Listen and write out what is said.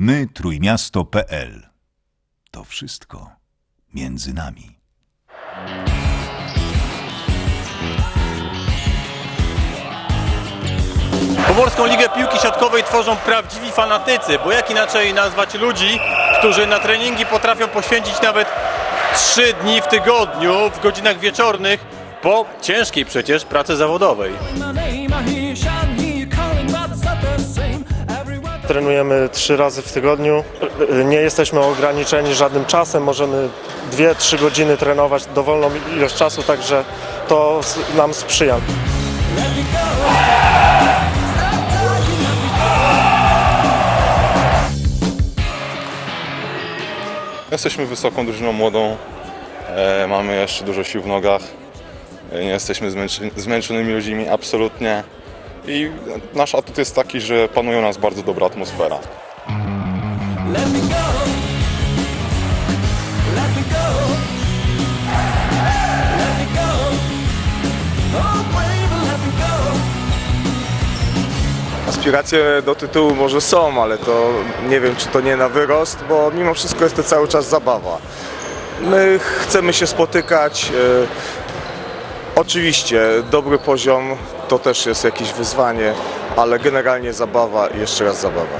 My trójmiasto.pl To wszystko między nami. Pomorską Ligę Piłki Siatkowej tworzą prawdziwi fanatycy, bo jak inaczej nazwać ludzi, którzy na treningi potrafią poświęcić nawet 3 dni w tygodniu w godzinach wieczornych po ciężkiej przecież pracy zawodowej. Trenujemy trzy razy w tygodniu. Nie jesteśmy ograniczeni żadnym czasem. Możemy 2-3 godziny trenować dowolną ilość czasu, także to nam sprzyja. Jesteśmy wysoką drużyną młodą, e, mamy jeszcze dużo sił w nogach, e, nie jesteśmy zmęczy, zmęczonymi ludźmi, absolutnie. I nasz atut jest taki, że panuje u nas bardzo dobra atmosfera. Aspiracje do tytułu może są, ale to nie wiem, czy to nie na wyrost, bo mimo wszystko jest to cały czas zabawa. My chcemy się spotykać. Oczywiście dobry poziom to też jest jakieś wyzwanie, ale generalnie zabawa i jeszcze raz zabawa.